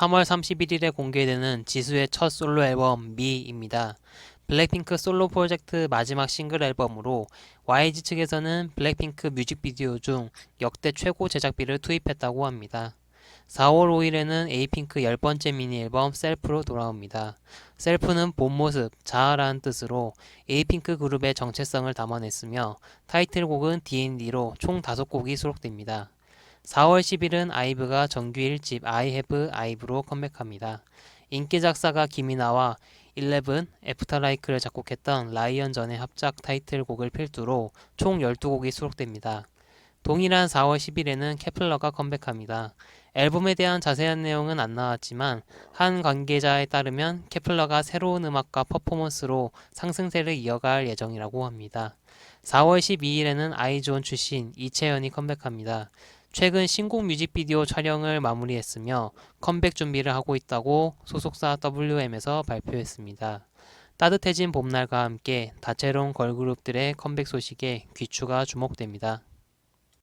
3월 31일에 공개되는 지수의 첫 솔로 앨범 미입니다. 블랙핑크 솔로 프로젝트 마지막 싱글 앨범으로 YG 측에서는 블랙핑크 뮤직비디오 중 역대 최고 제작비를 투입했다고 합니다. 4월 5일에는 에이핑크 10번째 미니 앨범 셀프로 돌아옵니다. 셀프는 본 모습, 자아라는 뜻으로 에이핑크 그룹의 정체성을 담아냈으며 타이틀곡은 D&D로 총 5곡이 수록됩니다. 4월 10일은 아이브가 정규 1집 I Have Ive로 컴백합니다. 인기 작사가 김이나와 11, 애프터라이크를 작곡했던 라이언 전의 합작 타이틀곡을 필두로 총 12곡이 수록됩니다. 동일한 4월 10일에는 케플러가 컴백합니다. 앨범에 대한 자세한 내용은 안 나왔지만 한 관계자에 따르면 케플러가 새로운 음악과 퍼포먼스로 상승세를 이어갈 예정이라고 합니다. 4월 12일에는 아이즈원 출신 이채연이 컴백합니다. 최근 신곡 뮤직비디오 촬영을 마무리했으며 컴백 준비를 하고 있다고 소속사 WM에서 발표했습니다. 따뜻해진 봄날과 함께 다채로운 걸그룹들의 컴백 소식에 귀추가 주목됩니다.